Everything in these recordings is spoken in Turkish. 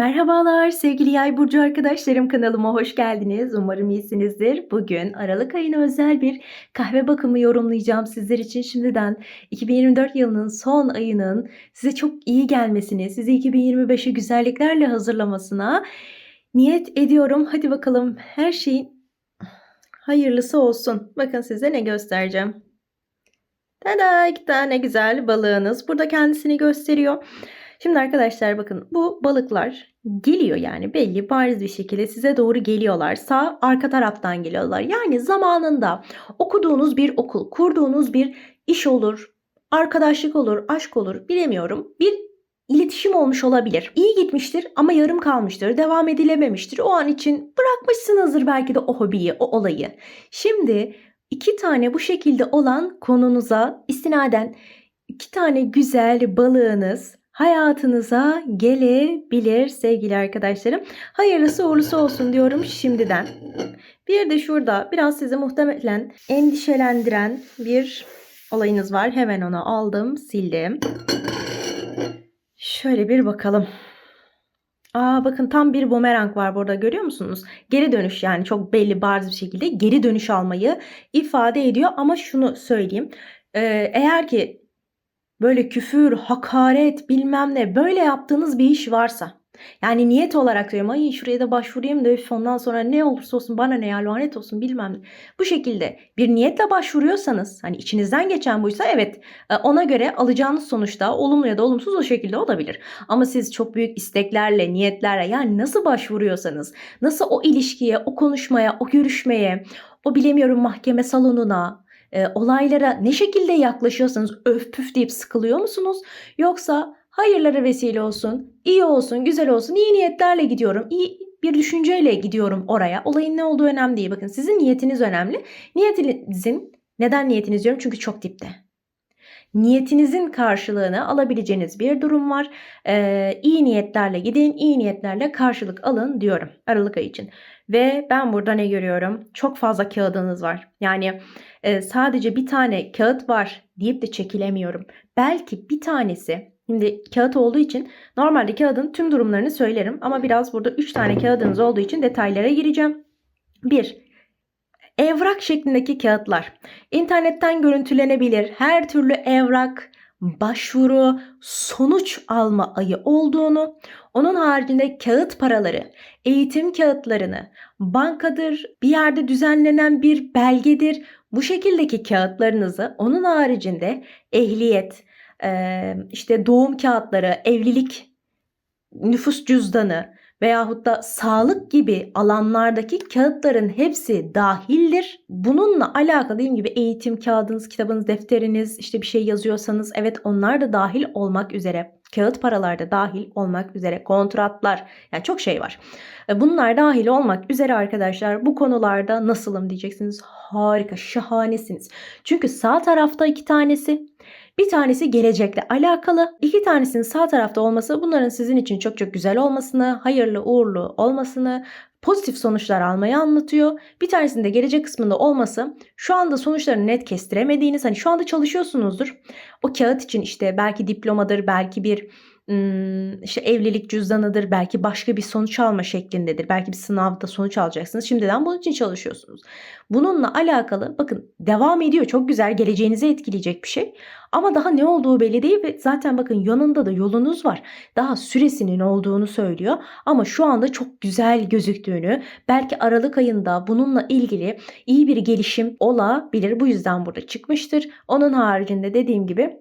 Merhabalar sevgili Yay burcu arkadaşlarım kanalıma hoş geldiniz. Umarım iyisinizdir. Bugün Aralık ayına özel bir kahve bakımı yorumlayacağım sizler için. Şimdiden 2024 yılının son ayının size çok iyi gelmesini, sizi 2025'e güzelliklerle hazırlamasına niyet ediyorum. Hadi bakalım her şeyin hayırlısı olsun. Bakın size ne göstereceğim. Tada iki tane güzel balığınız. Burada kendisini gösteriyor. Şimdi arkadaşlar bakın bu balıklar geliyor yani belli bariz bir şekilde size doğru geliyorlar. Sağ arka taraftan geliyorlar. Yani zamanında okuduğunuz bir okul, kurduğunuz bir iş olur, arkadaşlık olur, aşk olur bilemiyorum. Bir iletişim olmuş olabilir. İyi gitmiştir ama yarım kalmıştır, devam edilememiştir. O an için bırakmışsınızdır belki de o hobiyi, o olayı. Şimdi iki tane bu şekilde olan konunuza istinaden iki tane güzel balığınız hayatınıza gelebilir sevgili arkadaşlarım. Hayırlısı uğurlusu olsun diyorum şimdiden. Bir de şurada biraz sizi muhtemelen endişelendiren bir olayınız var. Hemen onu aldım, sildim. Şöyle bir bakalım. Aa bakın tam bir bumerang var burada görüyor musunuz? Geri dönüş yani çok belli bariz bir şekilde geri dönüş almayı ifade ediyor. Ama şunu söyleyeyim. Ee, eğer ki böyle küfür, hakaret bilmem ne böyle yaptığınız bir iş varsa yani niyet olarak diyorum ay şuraya da başvurayım da üf, ondan sonra ne olursa olsun bana ne ya lanet olsun bilmem ne. Bu şekilde bir niyetle başvuruyorsanız hani içinizden geçen buysa evet e, ona göre alacağınız sonuçta olumlu ya da olumsuz o şekilde olabilir. Ama siz çok büyük isteklerle, niyetlerle yani nasıl başvuruyorsanız, nasıl o ilişkiye, o konuşmaya, o görüşmeye, o bilemiyorum mahkeme salonuna, e, olaylara ne şekilde yaklaşıyorsanız öf püf deyip sıkılıyor musunuz? Yoksa hayırlara vesile olsun, iyi olsun, güzel olsun, iyi niyetlerle gidiyorum, iyi bir düşünceyle gidiyorum oraya. Olayın ne olduğu önemli değil. Bakın sizin niyetiniz önemli. Niyetinizin, neden niyetiniz diyorum? Çünkü çok dipte. Niyetinizin karşılığını alabileceğiniz bir durum var. Ee, iyi niyetlerle gidin, iyi niyetlerle karşılık alın diyorum Aralık ayı için. Ve ben burada ne görüyorum? Çok fazla kağıdınız var. Yani e, sadece bir tane kağıt var deyip de çekilemiyorum. Belki bir tanesi Şimdi kağıt olduğu için normalde kağıdın tüm durumlarını söylerim ama biraz burada 3 tane kağıdınız olduğu için detaylara gireceğim. 1. Evrak şeklindeki kağıtlar. İnternetten görüntülenebilir. Her türlü evrak, başvuru, sonuç alma ayı olduğunu, onun haricinde kağıt paraları, eğitim kağıtlarını, bankadır, bir yerde düzenlenen bir belgedir. Bu şekildeki kağıtlarınızı onun haricinde ehliyet, işte doğum kağıtları, evlilik, nüfus cüzdanı veyahut da sağlık gibi alanlardaki kağıtların hepsi dahildir. Bununla alakalı dediğim gibi eğitim kağıdınız, kitabınız, defteriniz, işte bir şey yazıyorsanız evet onlar da dahil olmak üzere. Kağıt paralar da dahil olmak üzere. Kontratlar yani çok şey var. Bunlar dahil olmak üzere arkadaşlar bu konularda nasılım diyeceksiniz. Harika, şahanesiniz. Çünkü sağ tarafta iki tanesi, bir tanesi gelecekle alakalı. İki tanesinin sağ tarafta olması bunların sizin için çok çok güzel olmasını, hayırlı uğurlu olmasını, pozitif sonuçlar almayı anlatıyor. Bir tanesinin de gelecek kısmında olması şu anda sonuçlarını net kestiremediğiniz hani şu anda çalışıyorsunuzdur. O kağıt için işte belki diplomadır, belki bir işte evlilik cüzdanıdır, belki başka bir sonuç alma şeklindedir. Belki bir sınavda sonuç alacaksınız. Şimdiden bunun için çalışıyorsunuz. Bununla alakalı bakın devam ediyor. Çok güzel geleceğinizi etkileyecek bir şey. Ama daha ne olduğu belli değil ve zaten bakın yanında da yolunuz var. Daha süresinin olduğunu söylüyor. Ama şu anda çok güzel gözüktüğünü, belki Aralık ayında bununla ilgili iyi bir gelişim olabilir. Bu yüzden burada çıkmıştır. Onun haricinde dediğim gibi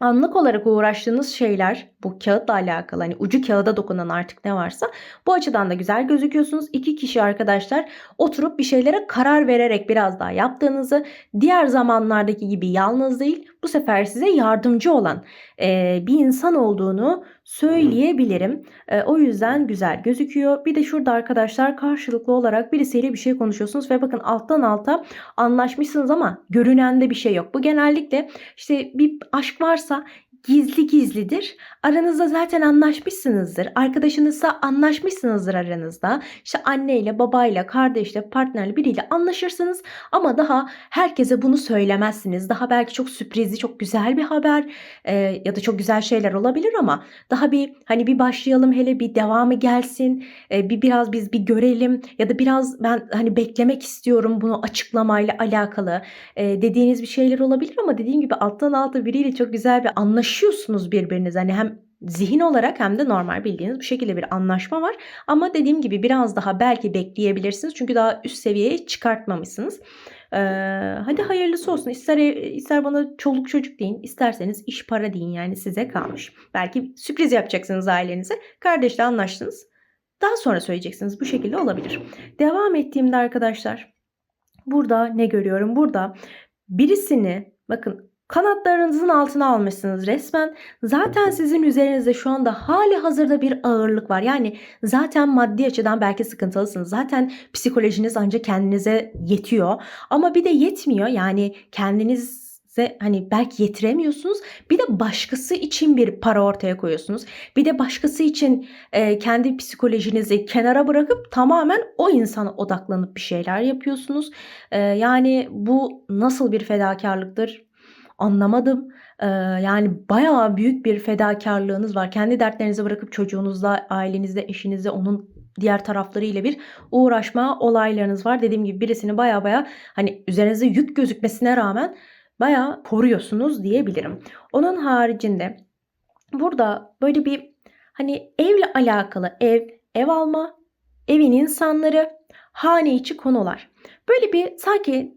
anlık olarak uğraştığınız şeyler bu kağıtla alakalı hani ucu kağıda dokunan artık ne varsa bu açıdan da güzel gözüküyorsunuz. İki kişi arkadaşlar oturup bir şeylere karar vererek biraz daha yaptığınızı diğer zamanlardaki gibi yalnız değil bu sefer size yardımcı olan e, bir insan olduğunu söyleyebilirim. E, o yüzden güzel gözüküyor. Bir de şurada arkadaşlar karşılıklı olarak birisiyle bir şey konuşuyorsunuz ve bakın alttan alta anlaşmışsınız ama görünende bir şey yok. Bu genellikle işte bir aşk varsa gizli gizlidir. Aranızda zaten anlaşmışsınızdır. Arkadaşınızla anlaşmışsınızdır aranızda. İşte anneyle, babayla, kardeşle, partnerle biriyle anlaşırsınız ama daha herkese bunu söylemezsiniz. Daha belki çok sürprizli, çok güzel bir haber e, ya da çok güzel şeyler olabilir ama daha bir hani bir başlayalım hele bir devamı gelsin. E, bir biraz biz bir görelim ya da biraz ben hani beklemek istiyorum bunu açıklamayla alakalı e, dediğiniz bir şeyler olabilir ama dediğim gibi alttan alta biriyle çok güzel bir anlaşıyorsunuz birbirinize. Hani hem zihin olarak hem de normal bildiğiniz bir şekilde bir anlaşma var. Ama dediğim gibi biraz daha belki bekleyebilirsiniz. Çünkü daha üst seviyeye çıkartmamışsınız. Ee, hadi hayırlısı olsun. İster, ister bana çoluk çocuk deyin, isterseniz iş para deyin yani size kalmış. Belki sürpriz yapacaksınız ailenize. Kardeşle anlaştınız. Daha sonra söyleyeceksiniz. Bu şekilde olabilir. Devam ettiğimde arkadaşlar burada ne görüyorum? Burada birisini bakın Kanatlarınızın altına almışsınız resmen. Zaten sizin üzerinizde şu anda hali hazırda bir ağırlık var. Yani zaten maddi açıdan belki sıkıntılısınız. Zaten psikolojiniz ancak kendinize yetiyor. Ama bir de yetmiyor. Yani kendiniz hani belki yetiremiyorsunuz. Bir de başkası için bir para ortaya koyuyorsunuz. Bir de başkası için e, kendi psikolojinizi kenara bırakıp tamamen o insana odaklanıp bir şeyler yapıyorsunuz. E, yani bu nasıl bir fedakarlıktır? Anlamadım. Ee, yani bayağı büyük bir fedakarlığınız var. Kendi dertlerinizi bırakıp çocuğunuzla, ailenizle, eşinizle, onun diğer taraflarıyla bir uğraşma olaylarınız var. Dediğim gibi birisini baya baya hani üzerinize yük gözükmesine rağmen baya koruyorsunuz diyebilirim. Onun haricinde burada böyle bir hani evle alakalı ev, ev alma, evin insanları, hane içi konular. Böyle bir sanki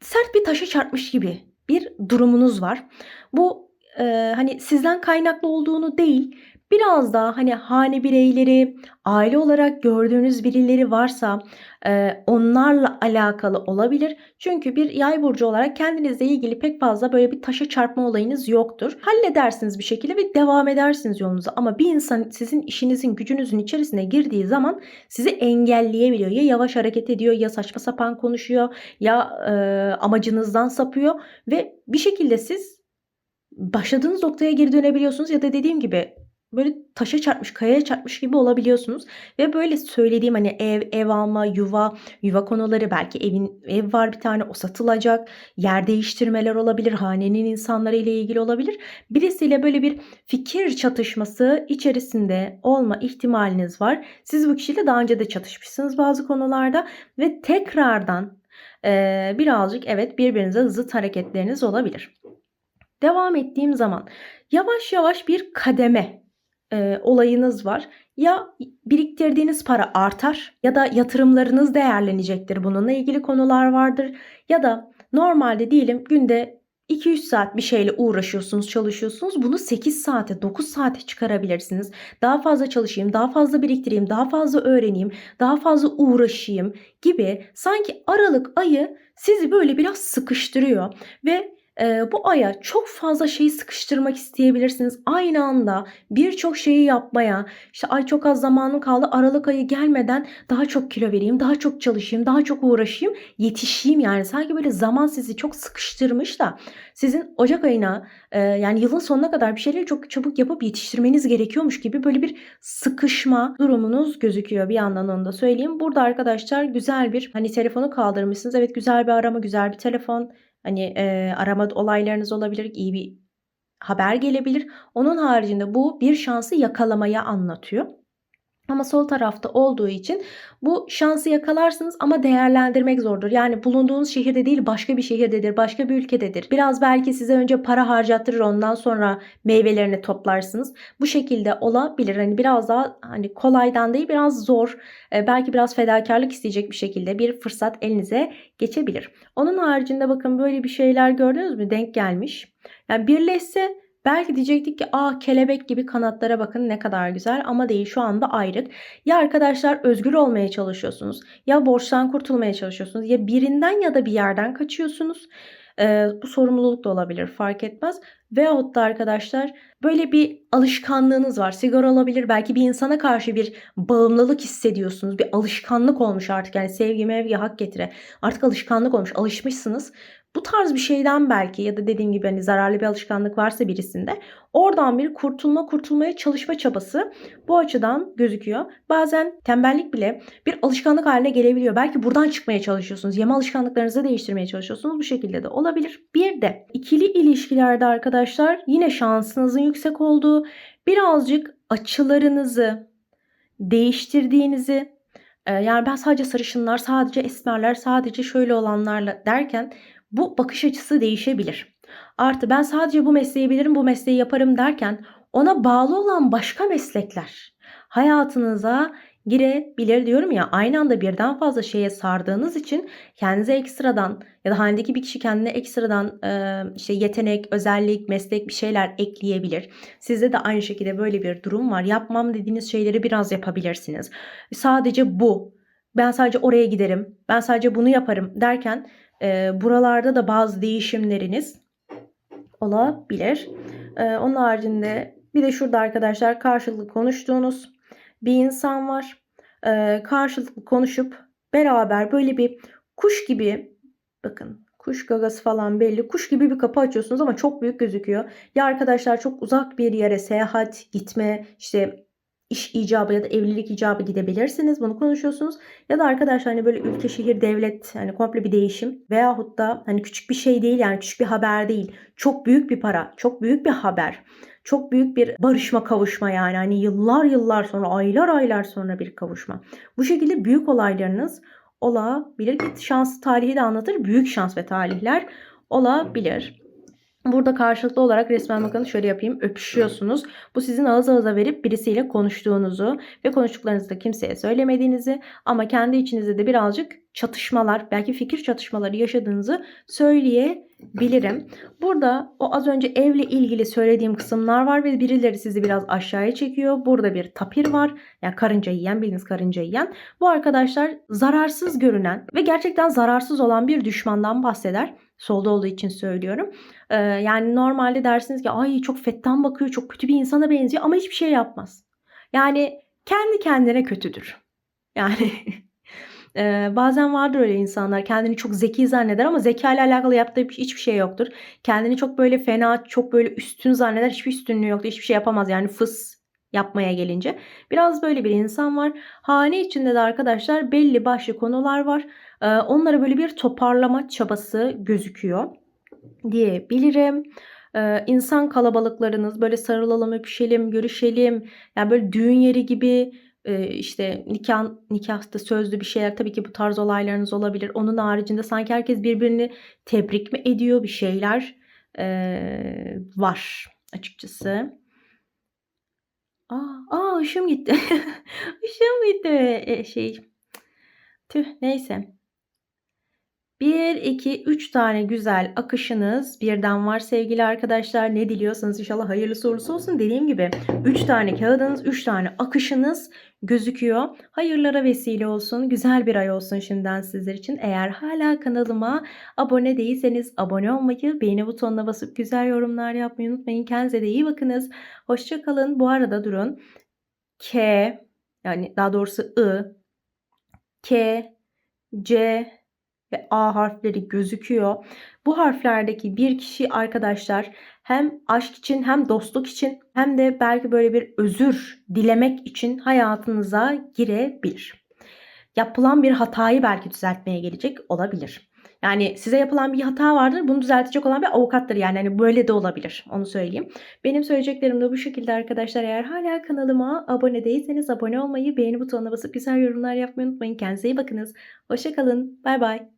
sert bir taşı çarpmış gibi bir durumunuz var. Bu e, hani sizden kaynaklı olduğunu değil, biraz daha hani hane bireyleri, aile olarak gördüğünüz birileri varsa e, onlarla alakalı olabilir. Çünkü bir yay burcu olarak kendinizle ilgili pek fazla böyle bir taşa çarpma olayınız yoktur. Halledersiniz bir şekilde ve devam edersiniz yolunuza. Ama bir insan sizin işinizin gücünüzün içerisine girdiği zaman sizi engelleyebiliyor. Ya yavaş hareket ediyor ya saçma sapan konuşuyor ya e, amacınızdan sapıyor ve bir şekilde siz başladığınız noktaya geri dönebiliyorsunuz ya da dediğim gibi böyle taşa çarpmış, kayaya çarpmış gibi olabiliyorsunuz. Ve böyle söylediğim hani ev, ev alma, yuva, yuva konuları belki evin ev var bir tane o satılacak. Yer değiştirmeler olabilir, hanenin insanları ile ilgili olabilir. Birisiyle böyle bir fikir çatışması içerisinde olma ihtimaliniz var. Siz bu kişiyle daha önce de çatışmışsınız bazı konularda ve tekrardan e, birazcık evet birbirinize zıt hareketleriniz olabilir. Devam ettiğim zaman yavaş yavaş bir kademe e, olayınız var. Ya biriktirdiğiniz para artar ya da yatırımlarınız değerlenecektir. Bununla ilgili konular vardır. Ya da normalde diyelim günde 2-3 saat bir şeyle uğraşıyorsunuz, çalışıyorsunuz. Bunu 8 saate, 9 saate çıkarabilirsiniz. Daha fazla çalışayım, daha fazla biriktireyim, daha fazla öğreneyim, daha fazla uğraşayım gibi sanki Aralık ayı sizi böyle biraz sıkıştırıyor ve e, bu aya çok fazla şeyi sıkıştırmak isteyebilirsiniz. Aynı anda birçok şeyi yapmaya, işte ay çok az zamanım kaldı Aralık ayı gelmeden daha çok kilo vereyim, daha çok çalışayım, daha çok uğraşayım, yetişeyim yani. Sanki böyle zaman sizi çok sıkıştırmış da sizin Ocak ayına e, yani yılın sonuna kadar bir şeyleri çok çabuk yapıp yetiştirmeniz gerekiyormuş gibi böyle bir sıkışma durumunuz gözüküyor. Bir yandan onu da söyleyeyim. Burada arkadaşlar güzel bir hani telefonu kaldırmışsınız. Evet güzel bir arama, güzel bir telefon Hani e, arama olaylarınız olabilir, iyi bir haber gelebilir. Onun haricinde bu bir şansı yakalamaya anlatıyor. Ama sol tarafta olduğu için bu şansı yakalarsınız ama değerlendirmek zordur. Yani bulunduğunuz şehirde değil başka bir şehirdedir, başka bir ülkededir. Biraz belki size önce para harcattırır ondan sonra meyvelerini toplarsınız. Bu şekilde olabilir. Hani biraz daha hani kolaydan değil biraz zor, e, belki biraz fedakarlık isteyecek bir şekilde bir fırsat elinize geçebilir. Onun haricinde bakın böyle bir şeyler gördünüz mü? Denk gelmiş. Yani birleşse Belki diyecektik ki aa kelebek gibi kanatlara bakın ne kadar güzel ama değil şu anda ayrık. Ya arkadaşlar özgür olmaya çalışıyorsunuz ya borçtan kurtulmaya çalışıyorsunuz ya birinden ya da bir yerden kaçıyorsunuz. Ee, bu sorumluluk da olabilir fark etmez. Veyahut da arkadaşlar böyle bir alışkanlığınız var. Sigara olabilir belki bir insana karşı bir bağımlılık hissediyorsunuz. Bir alışkanlık olmuş artık yani sevgi mevgi hak getire. Artık alışkanlık olmuş alışmışsınız. Bu tarz bir şeyden belki ya da dediğim gibi hani zararlı bir alışkanlık varsa birisinde oradan bir kurtulma kurtulmaya çalışma çabası bu açıdan gözüküyor. Bazen tembellik bile bir alışkanlık haline gelebiliyor. Belki buradan çıkmaya çalışıyorsunuz. Yeme alışkanlıklarınızı değiştirmeye çalışıyorsunuz. Bu şekilde de olabilir. Bir de ikili ilişkilerde arkadaşlar yine şansınızın yüksek olduğu birazcık açılarınızı değiştirdiğinizi yani ben sadece sarışınlar, sadece esmerler, sadece şöyle olanlarla derken bu bakış açısı değişebilir. Artı ben sadece bu mesleği bilirim, bu mesleği yaparım derken ona bağlı olan başka meslekler hayatınıza girebilir diyorum ya aynı anda birden fazla şeye sardığınız için kendinize ekstradan ya da halindeki bir kişi kendine ekstradan e, işte yetenek, özellik, meslek bir şeyler ekleyebilir. Sizde de aynı şekilde böyle bir durum var. Yapmam dediğiniz şeyleri biraz yapabilirsiniz. Sadece bu. Ben sadece oraya giderim. Ben sadece bunu yaparım derken e, buralarda da bazı değişimleriniz olabilir. E, onun haricinde bir de şurada arkadaşlar karşılıklı konuştuğunuz bir insan var. E, karşılıklı konuşup beraber böyle bir kuş gibi bakın kuş gagası falan belli. Kuş gibi bir kapı açıyorsunuz ama çok büyük gözüküyor. Ya arkadaşlar çok uzak bir yere seyahat, gitme, işte iş icabı ya da evlilik icabı gidebilirsiniz. Bunu konuşuyorsunuz. Ya da arkadaşlar hani böyle ülke, şehir, devlet hani komple bir değişim veyahut da hani küçük bir şey değil yani küçük bir haber değil. Çok büyük bir para, çok büyük bir haber. Çok büyük bir barışma kavuşma yani hani yıllar yıllar sonra aylar aylar sonra bir kavuşma. Bu şekilde büyük olaylarınız olabilir ki şanslı tarihi de anlatır. Büyük şans ve talihler olabilir. Burada karşılıklı olarak resmen bakın şöyle yapayım öpüşüyorsunuz. Bu sizin ağız ağıza verip birisiyle konuştuğunuzu ve konuştuklarınızı da kimseye söylemediğinizi ama kendi içinizde de birazcık çatışmalar belki fikir çatışmaları yaşadığınızı söyleyebilirim. Burada o az önce evle ilgili söylediğim kısımlar var ve birileri sizi biraz aşağıya çekiyor. Burada bir tapir var. Yani karınca yiyen bildiğiniz karınca yiyen. Bu arkadaşlar zararsız görünen ve gerçekten zararsız olan bir düşmandan bahseder. Solda olduğu için söylüyorum. Ee, yani normalde dersiniz ki ay çok fettan bakıyor, çok kötü bir insana benziyor ama hiçbir şey yapmaz. Yani kendi kendine kötüdür. Yani e, bazen vardır öyle insanlar kendini çok zeki zanneder ama zeka ile alakalı yaptığı hiçbir şey yoktur. Kendini çok böyle fena, çok böyle üstün zanneder. Hiçbir üstünlüğü yoktur. Hiçbir şey yapamaz. Yani fıs yapmaya gelince. Biraz böyle bir insan var. Hane içinde de arkadaşlar belli başlı konular var. Ee, onlara böyle bir toparlama çabası gözüküyor diyebilirim. Ee, insan kalabalıklarınız böyle sarılalım, öpüşelim, görüşelim. Yani böyle düğün yeri gibi e, işte nikah nikahta sözlü bir şeyler tabii ki bu tarz olaylarınız olabilir. Onun haricinde sanki herkes birbirini tebrik mi ediyor bir şeyler e, var açıkçası. Aa, aa ışığım gitti. ışığım gitti. E, şey. Tüh neyse. 1, 2, 3 tane güzel akışınız birden var sevgili arkadaşlar. Ne diliyorsanız inşallah hayırlısı uğurlusu olsun. Dediğim gibi 3 tane kağıdınız, 3 tane akışınız gözüküyor. Hayırlara vesile olsun. Güzel bir ay olsun şimdiden sizler için. Eğer hala kanalıma abone değilseniz abone olmayı, beğeni butonuna basıp güzel yorumlar yapmayı unutmayın. Kendinize de iyi bakınız. Hoşçakalın. Bu arada durun. K yani daha doğrusu I, K, C, ve A harfleri gözüküyor. Bu harflerdeki bir kişi arkadaşlar hem aşk için hem dostluk için hem de belki böyle bir özür dilemek için hayatınıza girebilir. Yapılan bir hatayı belki düzeltmeye gelecek olabilir. Yani size yapılan bir hata vardır. Bunu düzeltecek olan bir avukattır. Yani hani böyle de olabilir. Onu söyleyeyim. Benim söyleyeceklerim de bu şekilde arkadaşlar. Eğer hala kanalıma abone değilseniz abone olmayı, beğeni butonuna basıp güzel yorumlar yapmayı unutmayın. Kendinize iyi bakınız. Hoşçakalın. Bay bay.